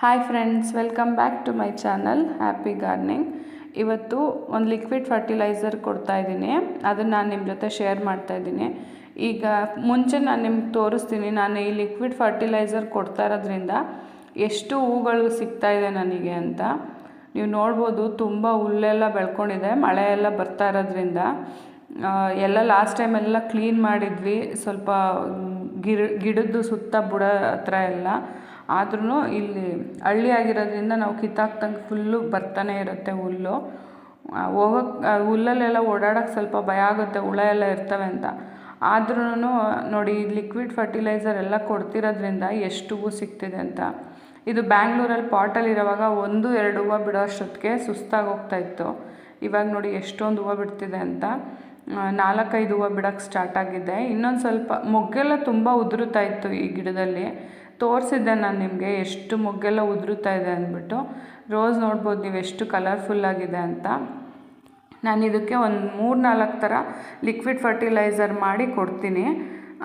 Hi friends welcome back to my channel happy gardening ಇವತ್ತು ಒಂದು liquid fertiliser ಕೊಡ್ತಾ ಇದ್ದೀನಿ. ಅದನ್ನು ನಾನು ನಿಮ್ಮ ಜೊತೆ ಶೇರ್ ಮಾಡ್ತಾ ಇದ್ದೀನಿ. ಈಗ ಮುಂಚೆ ನಾನು ನಿಮ್ಗೆ ತೋರಿಸ್ತೀನಿ, ನಾನು ಈ ಲಿಕ್ವಿಡ್ ಫರ್ಟಿಲೈಸರ್ ಕೊಡ್ತಾ ಇರೋದ್ರಿಂದ ಎಷ್ಟು ಹೂಗಳು ಸಿಗ್ತಾ ಇದೆ ನನಗೆ ಅಂತ. ನೀವು ನೋಡ್ಬೋದು ತುಂಬ ಹುಲ್ಲೆಲ್ಲ ಬೆಳ್ಕೊಂಡಿದೆ, ಮಳೆ ಎಲ್ಲ ಬರ್ತಾ ಇರೋದ್ರಿಂದ. ಎಲ್ಲ ಲಾಸ್ಟ್ ಟೈಮ್ ಎಲ್ಲ ಕ್ಲೀನ್ ಮಾಡಿದ್ವಿ, ಸ್ವಲ್ಪ ಗಿಡ, ಗಿಡದ್ದು ಸುತ್ತ ಬುಡ ಹತ್ರ ಎಲ್ಲ. ಆದ್ರೂ ಇಲ್ಲಿ ಹಳ್ಳಿ ಆಗಿರೋದ್ರಿಂದ ನಾವು ಕಿತ್ತಾಕ್ದಂಗೆ ಫುಲ್ಲು ಬರ್ತಾನೆ ಇರುತ್ತೆ ಹುಲ್ಲು. ಹೋಗೋಕ್ಕೆ ಹುಲ್ಲಲ್ಲೆಲ್ಲ ಓಡಾಡೋಕ್ಕೆ ಸ್ವಲ್ಪ ಭಯ ಆಗುತ್ತೆ, ಹುಳ ಎಲ್ಲ ಇರ್ತವೆ ಅಂತ. ಆದ್ರೂ ನೋಡಿ ಲಿಕ್ವಿಡ್ ಫರ್ಟಿಲೈಸರ್ ಎಲ್ಲ ಕೊಡ್ತಿರೋದ್ರಿಂದ ಎಷ್ಟು ಹೂವು ಸಿಗ್ತಿದೆ ಅಂತ. ಇದು ಬ್ಯಾಂಗ್ಳೂರಲ್ಲಿ ಪಾಟಲ್ಲಿ ಇರೋವಾಗ ಒಂದು, ಎರಡು ಹೂವು ಬಿಡೋ ಅಷ್ಟೊತ್ತಿಗೆ ಸುಸ್ತಾಗಿ ಹೋಗ್ತಾ ಇತ್ತು. ಇವಾಗ ನೋಡಿ ಎಷ್ಟೊಂದು ಹೂವು ಬಿಡ್ತಿದೆ ಅಂತ. ನಾಲ್ಕೈದು ಹೂವು ಬಿಡೋಕ್ಕೆ ಸ್ಟಾರ್ಟ್ ಆಗಿದೆ. ಇನ್ನೊಂದು ಸ್ವಲ್ಪ, ಮೊಗ್ಗೆಲ್ಲ ತುಂಬ ಉದುರುತ್ತಾ ಇತ್ತು ಈ ಗಿಡದಲ್ಲಿ. ತೋರಿಸಿದ್ದೆ ನಾನು ನಿಮಗೆ, ಎಷ್ಟು ಮೊಗ್ಗೆಲ್ಲ ಉದುರುತ್ತಾ ಇದೆ ಅಂದ್ಬಿಟ್ಟು. ರೋಸ್ ನೋಡ್ಬೋದು, ನೀವು ಎಷ್ಟು ಕಲರ್ಫುಲ್ ಆಗಿದೆ ಅಂತ. ನಾನು ಇದಕ್ಕೆ ಒಂದು ಮೂರು ನಾಲ್ಕು ಥರ ಲಿಕ್ವಿಡ್ ಫರ್ಟಿಲೈಸರ್ ಮಾಡಿ ಕೊಡ್ತೀನಿ.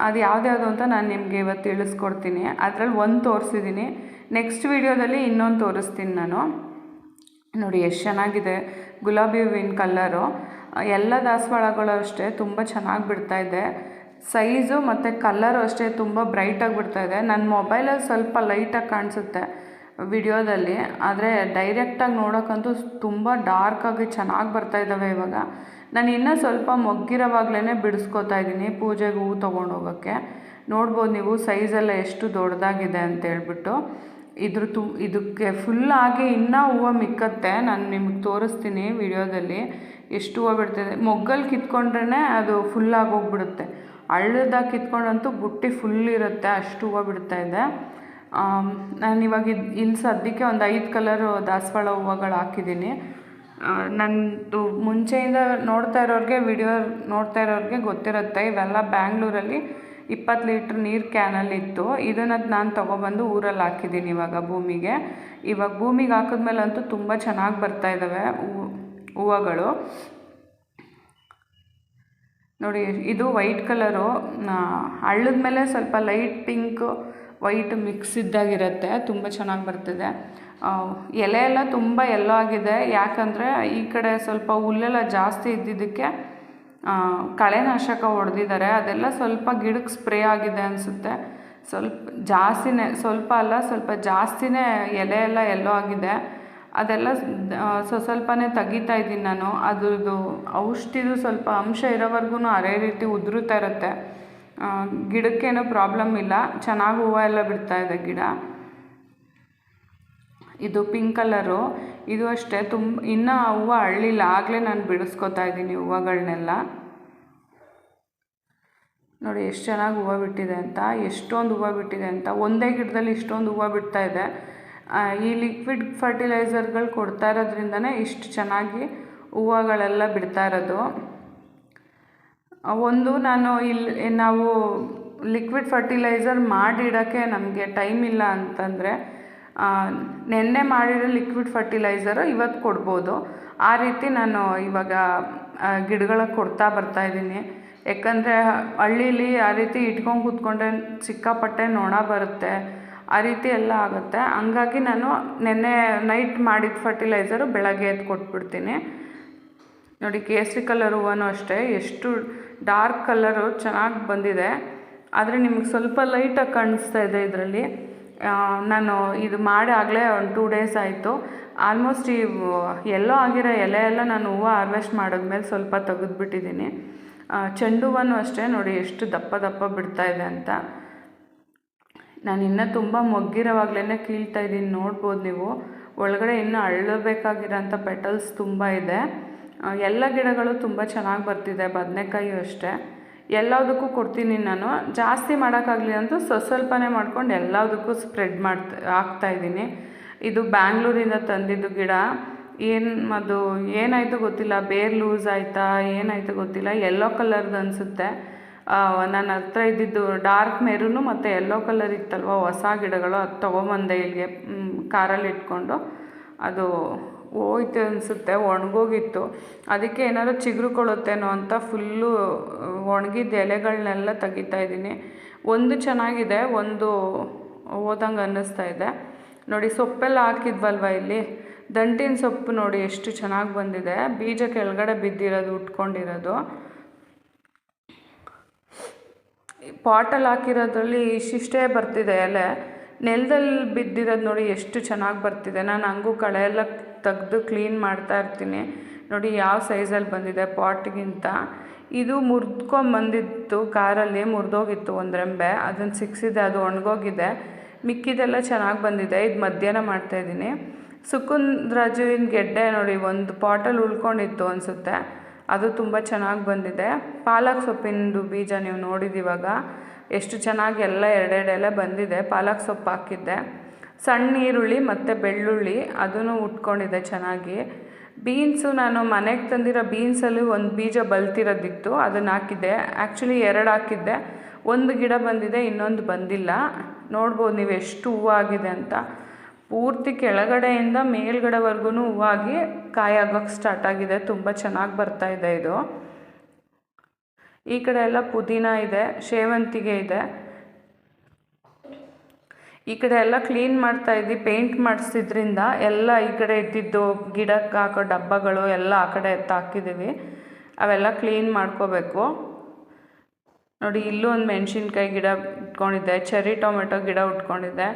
ಅದು ಯಾವ್ದ್ಯಾವುದು ಅಂತ ನಾನು ನಿಮಗೆ ಇವತ್ತು ತಿಳಿಸ್ಕೊಡ್ತೀನಿ. ಅದರಲ್ಲಿ ಒಂದು ತೋರಿಸಿದ್ದೀನಿ ನೆಕ್ಸ್ಟ್ ವೀಡಿಯೋದಲ್ಲಿ ಇನ್ನೊಂದು ತೋರಿಸ್ತೀನಿ ನಾನು. ನೋಡಿ, ಎಷ್ಟು ಚೆನ್ನಾಗಿದೆ. ಗುಲಾಬಿ ಹೂವಿನ ಕಲ್ಲರು ಎಲ್ಲ ದಾಸವಾಳಗಳು ಅಷ್ಟೇ, ತುಂಬ ಚೆನ್ನಾಗಿ ಬಿಡ್ತಾ ಇದೆ. ಸೈಜು ಮತ್ತು ಕಲ್ಲರು ಅಷ್ಟೇ ತುಂಬ ಬ್ರೈಟಾಗಿ ಇದೆ. ನನ್ನ ಮೊಬೈಲಲ್ಲಿ ಸ್ವಲ್ಪ ಲೈಟಾಗಿ ಕಾಣಿಸುತ್ತೆ ವಿಡಿಯೋದಲ್ಲಿ. ಆದರೆ ಡೈರೆಕ್ಟಾಗಿ ನೋಡೋಕ್ಕಂತೂ ತುಂಬ ಡಾರ್ಕಾಗಿ ಚೆನ್ನಾಗಿ ಬರ್ತಾ ಇದ್ದಾವೆ ಇವಾಗ. ನಾನು ಇನ್ನೂ ಸ್ವಲ್ಪ ಮೊಗ್ಗಿರೋವಾಗಲೇ ಬಿಡಿಸ್ಕೊತಾ ಇದ್ದೀನಿ ಪೂಜೆಗೆ ಹೂ ತೊಗೊಂಡು ಹೋಗೋಕ್ಕೆ. ನೋಡ್ಬೋದು ನೀವು ಸೈಜೆಲ್ಲ ಎಷ್ಟು ದೊಡ್ಡದಾಗಿದೆ ಅಂತ ಹೇಳ್ಬಿಟ್ಟು. ಇದ್ರ ತು, ಇದಕ್ಕೆ ಆಗಿ ಇನ್ನೂ ಹೂವು ಮಿಕ್ಕತ್ತೆ. ನಾನು ನಿಮಗೆ ತೋರಿಸ್ತೀನಿ ವಿಡಿಯೋದಲ್ಲಿ. ಎಷ್ಟು ಹೂವು ಬಿಡ್ತಿದೆ. ಮೊಗ್ಗಲ್ಲಿ ಕಿತ್ಕೊಂಡ್ರೇ ಅದು ಫುಲ್ಲಾಗಿ ಹೋಗ್ಬಿಡುತ್ತೆ. ಹಳ್ಳದಾಗಿ ಕಿತ್ಕೊಂಡಂತೂ ಬುಟ್ಟಿ ಫುಲ್ ಇರುತ್ತೆ, ಅಷ್ಟು ಹೂವು ಬಿಡ್ತಾ ಇದೆ. ನಾನು ಇವಾಗ ಇದು ಇಲ್ಲಿ ಸದ್ಯಕ್ಕೆ ಒಂದು ಐದು ಕಲರು ದಾಸವಾಳ ಹೂವುಗಳು ಹಾಕಿದ್ದೀನಿ. ನನ್ನದು ಮುಂಚೆಯಿಂದ ನೋಡ್ತಾ ಇರೋರಿಗೆ ವಿಡಿಯೋ ನೋಡ್ತಾ ಇರೋರಿಗೆ ಗೊತ್ತಿರುತ್ತೆ. ಇವೆಲ್ಲ ಬ್ಯಾಂಗ್ಳೂರಲ್ಲಿ ಇಪ್ಪತ್ತು ಲೀಟ್ರ್ ನೀರು ಕ್ಯಾನಲ್ಲಿ ಇತ್ತು. ಇದನ್ನು ನಾನು ತೊಗೊಬಂದು ಊರಲ್ಲಿ ಹಾಕಿದ್ದೀನಿ ಇವಾಗ ಭೂಮಿಗೆ. ಇವಾಗ ಭೂಮಿಗೆ ಹಾಕಿದ್ಮೇಲಂತೂ ತುಂಬ ಚೆನ್ನಾಗಿ ಬರ್ತಾ ಇದ್ದಾವೆ ಹೂವು ಹೂವುಗಳು. ನೋಡಿ, ಇದು ವೈಟ್ ಕಲರು. ಹಳ್ಳದ ಮೇಲೆ ಸ್ವಲ್ಪ ಲೈಟ್ ಪಿಂಕ್, ವೈಟ್ ಮಿಕ್ಸ್ ಇದ್ದಾಗಿರುತ್ತೆ. ತುಂಬ ಚೆನ್ನಾಗಿ ಬರ್ತಿದೆ. ಎಲೆ ಎಲ್ಲ ತುಂಬ ಎಲ್ಲೋ ಆಗಿದೆ. ಯಾಕಂದರೆ ಈ ಕಡೆ ಸ್ವಲ್ಪ ಹುಲ್ಲೆಲ್ಲ ಜಾಸ್ತಿ ಇದ್ದಿದ್ದಕ್ಕೆ ಕಳೆನಾಶಕ ಹೊಡೆದಿದ್ದಾರೆ. ಅದೆಲ್ಲ ಸ್ವಲ್ಪ ಗಿಡಕ್ಕೆ ಸ್ಪ್ರೇ ಆಗಿದೆ ಅನಿಸುತ್ತೆ. ಸ್ವಲ್ಪ ಜಾಸ್ತಿನೇ, ಸ್ವಲ್ಪ ಅಲ್ಲ, ಸ್ವಲ್ಪ ಜಾಸ್ತಿನೇ ಎಲೆ ಎಲ್ಲ ಎಲ್ಲೋ ಆಗಿದೆ. ಅದೆಲ್ಲ ಸ್ವಸ್ವಲ್ಪನೇ ಸ್ವ ಸ್ವಲ್ಪನೇ ತೆಗಿತಾ ಇದ್ದೀನಿ ನಾನು. ಅದ್ರದ್ದು ಔಷಧಿದು ಸ್ವಲ್ಪ ಅಂಶ ಇರೋವರೆಗೂ ಅದೇ ರೀತಿ ಉದುರುತ್ತಾ ಇರುತ್ತೆ. ಗಿಡಕ್ಕೇನು ಪ್ರಾಬ್ಲಮ್ ಇಲ್ಲ. ಚೆನ್ನಾಗಿ ಹೂವು ಎಲ್ಲ ಬಿಡ್ತಾ ಇದೆ ಗಿಡ. ಇದು ಪಿಂಕ್ ಕಲರು. ಇದು ಅಷ್ಟೇ. ತುಂಬ ಇನ್ನೂ ಹೂವು ಅರಳಿಲ್ಲ ಆಗಲೇ ನಾನು ಬಿಡಿಸ್ಕೊತಾ ಇದ್ದೀನಿ ಹೂವುಗಳನ್ನೆಲ್ಲ ನೋಡಿ, ಎಷ್ಟು ಚೆನ್ನಾಗಿ ಹೂವು ಬಿಟ್ಟಿದೆ ಅಂತ. ಎಷ್ಟೊಂದು ಹೂವು ಬಿಟ್ಟಿದೆ ಅಂತ. ಒಂದೇ ಗಿಡದಲ್ಲಿ ಇಷ್ಟೊಂದು ಹೂವು ಬಿಡ್ತಾ ಇದೆ. ಈ ಲಿಕ್ವಿಡ್ ಫರ್ಟಿಲೈಸರ್ಗಳು ಕೊಡ್ತಾ ಇರೋದ್ರಿಂದನೇ ಇಷ್ಟು ಚೆನ್ನಾಗಿ ಹೂವುಗಳೆಲ್ಲ ಬಿಡ್ತಾ ಇರೋದು. ಒಂದು ನಾನು ಇಲ್ಲಿ ನಾವು ಲಿಕ್ವಿಡ್ ಫರ್ಟಿಲೈಸರ್ ಮಾಡಿಡೋಕ್ಕೆ ನಮಗೆ ಟೈಮ್ ಇಲ್ಲ ಅಂತಂದರೆ ನೆನ್ನೆ ಮಾಡಿರೋ ಲಿಕ್ವಿಡ್ ಫರ್ಟಿಲೈಸರು ಇವತ್ತು ಕೊಡ್ಬೋದು. ಆ ರೀತಿ ನಾನು ಇವಾಗ ಗಿಡಗಳಿಗೆ ಕೊಡ್ತಾ ಬರ್ತಾ ಇದ್ದೀನಿ. ಯಾಕಂದರೆ ಹಳ್ಳೀಲಿ ಆ ರೀತಿ ಇಟ್ಕೊಂಡು ಕೂತ್ಕೊಂಡ್ರೆ ಸಿಕ್ಕಾಪಟ್ಟೆ ನೊಣ ಬರುತ್ತೆ. ಆ ರೀತಿ ಎಲ್ಲ ಆಗುತ್ತೆ. ಹಂಗಾಗಿ ನಾನು ನೆನ್ನೆ ನೈಟ್ ಮಾಡಿದ ಫರ್ಟಿಲೈಸರು ಬೆಳಗ್ಗೆ ಎದ್ದು ಕೊಟ್ಬಿಡ್ತೀನಿ. ನೋಡಿ ಕೇಸರಿ ಕಲರ್ ಹೂವನು ಅಷ್ಟೇ. ಎಷ್ಟು ಡಾರ್ಕ್ ಕಲರು ಚೆನ್ನಾಗಿ ಬಂದಿದೆ. ಆದರೆ ನಿಮಗೆ ಸ್ವಲ್ಪ ಲೈಟಾಗಿ ಕಾಣಿಸ್ತಾ ಇದೆ ಇದರಲ್ಲಿ. ನಾನು ಇದು ಮಾಡಿ ಆಗಲೇ ಒಂದು ಟೂ ಡೇಸ್ ಆಯಿತು. ಆಲ್ಮೋಸ್ಟ್ ಈ ಎಲ್ಲೋ ಆಗಿರೋ ಎಲೆ ಎಲ್ಲ ನಾನು ಹೂವು ಹಾರ್ವೆಸ್ಟ್ ಮಾಡಿದ್ಮೇಲೆ ಸ್ವಲ್ಪ ತೆಗೆದುಬಿಟ್ಟಿದ್ದೀನಿ ಚೆಂಡು ಹೂವನು ಅಷ್ಟೇ. ನೋಡಿ ಎಷ್ಟು ದಪ್ಪ ದಪ್ಪ ಬಿಡ್ತಾ ಇದೆ ಅಂತ. ನಾನು ಇನ್ನೂ ತುಂಬ ಮೊಗ್ಗಿರೋವಾಗ್ಲೇ ಕೀಳ್ತಾ ಇದ್ದೀನಿ, ನೋಡ್ಬೋದು ನೀವು. ಒಳಗಡೆ ಇನ್ನೂ ಅಳ್ಳಬೇಕಾಗಿರೋಂಥ ಪೆಟಲ್ಸ್ ತುಂಬ ಇದೆ. ಎಲ್ಲ ಗಿಡಗಳು ತುಂಬ ಚೆನ್ನಾಗಿ ಬರ್ತಿದೆ, ಬದನೆಕಾಯಿ ಅಷ್ಟೇ. ಎಲ್ಲದಕ್ಕೂ ಕೊಡ್ತೀನಿ ನಾನು. ಜಾಸ್ತಿ ಮಾಡೋಕ್ಕಾಗಲಿ ಅಂತೂ ಸ್ವಸ್ವಲ್ಪನೇ ಮಾಡ್ಕೊಂಡು ಎಲ್ಲದಕ್ಕೂ ಸ್ಪ್ರೆಡ್ ಮಾಡ್ತಾ ಹಾಕ್ತಾಯಿದ್ದೀನಿ ಇದು ಬ್ಯಾಂಗ್ಳೂರಿಂದ ತಂದಿದ್ದು ಗಿಡ. ಏನು ಅದು ಏನಾಯಿತು ಗೊತ್ತಿಲ್ಲ, ಬೇರ್ ಲೂಸ್ ಆಯಿತಾ, ಏನಾಯಿತು ಗೊತ್ತಿಲ್ಲ, ಎಲ್ಲೋ ಕಲರ್ದು ಅನಿಸುತ್ತೆ. ನನ್ನ ಹತ್ರ ಇದ್ದಿದ್ದು ಡಾರ್ಕ್ ಮೆರೂನು ಮತ್ತು ಯೆಲ್ಲೋ ಕಲರ್ ಇತ್ತಲ್ವ, ಹೊಸ ಗಿಡಗಳು ಅದು ತೊಗೊಂಬಂದೆ ಇಲ್ಲಿಗೆ ಕಾರಲ್ಲಿ ಇಟ್ಕೊಂಡು. ಅದು ಹೋಯ್ತು ಅನಿಸುತ್ತೆ, ಒಣಗೋಗಿತ್ತು. ಅದಕ್ಕೆ ಏನಾದ್ರು ಚಿಗುರುಕೊಳ್ಳುತ್ತೇನೋ ಅಂತ ಫುಲ್ಲು ಒಣಗಿದ ಎಲೆಗಳನ್ನೆಲ್ಲ ತೆಗಿತಾ ಇದ್ದೀನಿ. ಒಂದು ಚೆನ್ನಾಗಿದೆ, ಒಂದು ಓದಂಗೆ ಅನ್ನಿಸ್ತಾ ಇದೆ. ನೋಡಿ, ಸೊಪ್ಪೆಲ್ಲ ಹಾಕಿದ್ವಲ್ವ ಇಲ್ಲಿ? ದಂಟಿನ ಸೊಪ್ಪು ನೋಡಿ, ಎಷ್ಟು ಚೆನ್ನಾಗಿ ಬಂದಿದೆ. ಬೀಜ ಕೆಳಗಡೆ ಬಿದ್ದಿರೋದು, ಉಟ್ಕೊಂಡಿರೋದು. ಪಾಟಲ್ಲಿ ಹಾಕಿರೋದ್ರಲ್ಲಿ ಇಷ್ಟಿಷ್ಟೇ ಬರ್ತಿದೆ ಎಲೆ. ನೆಲದಲ್ಲಿ ಬಿದ್ದಿರೋದು ನೋಡಿ ಎಷ್ಟು ಚೆನ್ನಾಗಿ ಬರ್ತಿದೆ. ನಾನು ಹಂಗೂ ಕಳೆ ಎಲ್ಲ ತೆಗೆದು ಕ್ಲೀನ್ ಮಾಡ್ತಾ ಇರ್ತೀನಿ. ನೋಡಿ ಯಾವ ಸೈಜಲ್ಲಿ ಬಂದಿದೆ ಪಾಟ್ಗಿಂತ. ಇದು ಮುರಿದ್ಕೊಂಬಂದಿತ್ತು ಕಾರಲ್ಲಿ ಮುರಿದೋಗಿತ್ತು ಒಂದು ರೆಂಬೆ. ಅದನ್ನು ಸಿಕ್ಸಿದೆ, ಅದು ಒಣಗೋಗಿದೆ. ಮಿಕ್ಕಿದೆಲ್ಲ ಚೆನ್ನಾಗಿ ಬಂದಿದೆ. ಇದು ಮಧ್ಯಾಹ್ನ ಮಾಡ್ತಾಯಿದ್ದೀನಿ ಸುಕುಂದ್ರಾಜುವಿನ ಗೆಡ್ಡೆ ನೋಡಿ, ಒಂದು ಪಾಟಲ್ಲಿ ಉಳ್ಕೊಂಡಿತ್ತು ಅನಿಸುತ್ತೆ. ಅದು ತುಂಬ ಚೆನ್ನಾಗಿ ಬಂದಿದೆ. ಪಾಲಕ್ ಸೊಪ್ಪಿನದು ಬೀಜ ನೀವು ನೋಡಿದಿವಾಗ ಎಷ್ಟು ಚೆನ್ನಾಗಿ ಎಲ್ಲ ಎರಡೆರಡೆಲ್ಲ ಬಂದಿದೆ. ಪಾಲಕ್ ಸೊಪ್ಪು ಹಾಕಿದ್ದೆ. ಸಣ್ಣ ಈರುಳ್ಳಿ ಮತ್ತು ಬೆಳ್ಳುಳ್ಳಿ ಅದನ್ನು ಉಟ್ಕೊಂಡಿದೆ ಚೆನ್ನಾಗಿ. ಬೀನ್ಸು ನಾನು ಮನೆಗೆ ತಂದಿರೋ ಬೀನ್ಸಲ್ಲಿ ಒಂದು ಬೀಜ ಬಲ್ತಿರೋದಿತ್ತು, ಅದನ್ನು ಹಾಕಿದ್ದೆ. ಆ್ಯಕ್ಚುಲಿ ಎರಡು ಹಾಕಿದ್ದೆ. ಒಂದು ಗಿಡ ಬಂದಿದೆ, ಇನ್ನೊಂದು ಬಂದಿಲ್ಲ. ನೋಡ್ಬೋದು ನೀವು ಎಷ್ಟು ಹೂವು ಆಗಿದೆ ಅಂತ. ಪೂರ್ತಿ ಕೆಳಗಡೆಯಿಂದ ಮೇಲ್ಗಡೆವರೆಗೂ ಹೂವಾಗಿ ಕಾಯಾಗೋಕ್ಕೆ ಸ್ಟಾರ್ಟ್ ಆಗಿದೆ. ತುಂಬ ಚೆನ್ನಾಗಿ ಬರ್ತಾ ಇದೆ ಇದು. ಈ ಕಡೆ ಎಲ್ಲ ಪುದೀನ ಇದೆ ಸೇವಂತಿಗೆ ಇದೆ. ಈ ಕಡೆ ಎಲ್ಲ ಕ್ಲೀನ್ ಮಾಡ್ತಾ ಇದ್ದಿ ಪೇಂಟ್ ಮಾಡಿಸಿದ್ರಿಂದ ಎಲ್ಲ ಈ ಕಡೆ ಇದ್ದಿದ್ದು ಗಿಡಕ್ಕೆ ಹಾಕೋ ಡಬ್ಬಗಳು ಎಲ್ಲ ಆ ಕಡೆ ಎತ್ತಾಕಿದ್ದೀವಿ ಅವೆಲ್ಲ ಕ್ಲೀನ್ ಮಾಡ್ಕೋಬೇಕು. ನೋಡಿ, ಇಲ್ಲೂ ಒಂದು ಮೆಣಸಿನ್ಕಾಯಿ ಗಿಡ ಉಟ್ಕೊಂಡಿದ್ದೆ ಚೆರ್ರಿ ಟೊಮೆಟೊ ಗಿಡ ಉಟ್ಕೊಂಡಿದ್ದೆ.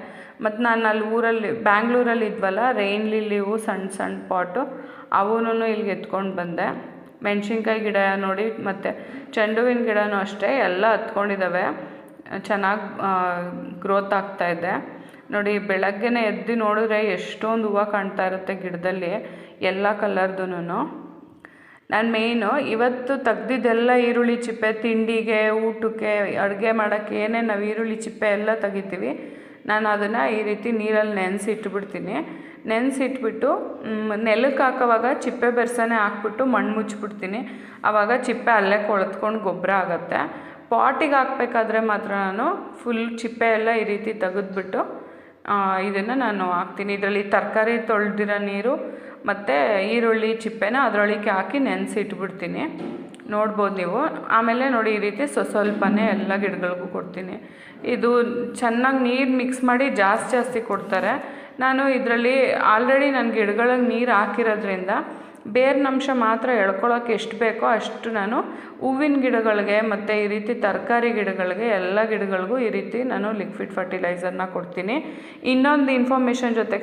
ಮತ್ತು ನಾನು ಅಲ್ಲಿ ಊರಲ್ಲಿ, ಬ್ಯಾಂಗ್ಳೂರಲ್ಲಿ ಇದ್ವಲ್ಲ ರೈನ್ ಲಿಲ್ಲಿವು ಸಣ್ಣ ಸಣ್ಣ ಪಾಟು ಅವೂ ಇಲ್ಲಿಗೆ ಎತ್ಕೊಂಡು ಬಂದೆ. ಮೆಣಸಿನ್ಕಾಯಿ ಗಿಡ ನೋಡಿ, ಮತ್ತು ಚೆಂಡುವಿನ ಗಿಡನೂ ಅಷ್ಟೇ, ಎಲ್ಲ ಹತ್ಕೊಂಡಿದ್ದಾವೆ ಚೆನ್ನಾಗಿ ಗ್ರೋತ್ ಆಗ್ತಾ ಇದೆ. ನೋಡಿ, ಬೆಳಗ್ಗೆನೇ ಎದ್ದು ನೋಡಿದ್ರೆ ಎಷ್ಟೊಂದು ಹೂವು ಕಾಣ್ತಾ ಇರುತ್ತೆ ಗಿಡದಲ್ಲಿ, ಎಲ್ಲ ಕಲರ್ದು ನಾನು ಮೇಯ್ನು ಇವತ್ತು ತೆಗ್ದಿದ್ದೆಲ್ಲ ಈರುಳ್ಳಿ ಚಿಪ್ಪೆ, ತಿಂಡಿಗೆ, ಊಟಕ್ಕೆ, ಅಡುಗೆ ಮಾಡೋಕ್ಕೆ ಏನೇ ನಾವು ಈರುಳ್ಳಿ ಚಿಪ್ಪೆ ಎಲ್ಲ ತೆಗಿತೀವಿ, ನಾನು ಅದನ್ನು ಈ ರೀತಿ ನೀರಲ್ಲಿ ನೆನೆಸಿ ಇಟ್ಬಿಡ್ತೀನಿ ನೆನೆಸಿಟ್ಬಿಟ್ಟು ನೆಲಕ್ಕೆ ಹಾಕೋವಾಗ ಚಿಪ್ಪೆ ಬೆರ್ಸನೆ ಹಾಕ್ಬಿಟ್ಟು ಮಣ್ಣು ಮುಚ್ಚಿಬಿಡ್ತೀನಿ ಆವಾಗ ಚಿಪ್ಪೆ ಅಲ್ಲೇ ಕೊಳೆತ್ಕೊಂಡು ಗೊಬ್ಬರ ಆಗುತ್ತೆ. ಪಾಟಿಗೆ ಹಾಕ್ಬೇಕಾದ್ರೆ ಮಾತ್ರ ನಾನು ಫುಲ್ ಚಿಪ್ಪೆ ಎಲ್ಲ ಈ ರೀತಿ ತೆಗೆದ್ಬಿಟ್ಟು ಇದನ್ನು ನಾನು ಹಾಕ್ತೀನಿ. ಇದರಲ್ಲಿ ತರಕಾರಿ ತೊಳೆದಿರೋ ನೀರು ಮತ್ತು ಈರುಳ್ಳಿ, ಚಿಪ್ಪೆನ ಅದರೊಳಗೆ ಹಾಕಿ ನೆನೆಸಿ ಇಟ್ಬಿಡ್ತೀನಿ ನೋಡ್ಬೋದು ನೀವು. ಆಮೇಲೆ ನೋಡಿ ಈ ರೀತಿ ಸ್ವ ಸ್ವಲ್ಪನೇ ಎಲ್ಲ ಗಿಡಗಳಿಗೂ ಕೊಡ್ತೀನಿ. ಇದು ಚೆನ್ನಾಗಿ ನೀರು ಮಿಕ್ಸ್ ಮಾಡಿ ಜಾಸ್ತಿ ಜಾಸ್ತಿ ಕೊಡ್ತಾರೆ. ನಾನು ಇದರಲ್ಲಿ ಆಲ್ರೆಡಿ ನನ್ನ ಗಿಡಗಳಿಗೆ ನೀರು ಹಾಕಿರೋದ್ರಿಂದ ಬೇರಿನಂಶ ಮಾತ್ರ ಎಳ್ಕೊಳ್ಳೋಕೆ ಎಷ್ಟು ಬೇಕೋ ಅಷ್ಟು ನಾನು ಹೂವಿನ ಗಿಡಗಳಿಗೆ ಮತ್ತು ಈ ರೀತಿ ತರಕಾರಿ ಗಿಡಗಳಿಗೆ ಎಲ್ಲ ಗಿಡಗಳಿಗೂ ಈ ರೀತಿ ನಾನು ಲಿಕ್ವಿಡ್ ಫರ್ಟಿಲೈಸರ್ನ ಕೊಡ್ತೀನಿ. ಇನ್ನೊಂದು ಇನ್ಫಾರ್ಮೇಷನ್ ಜೊತೆಗೆ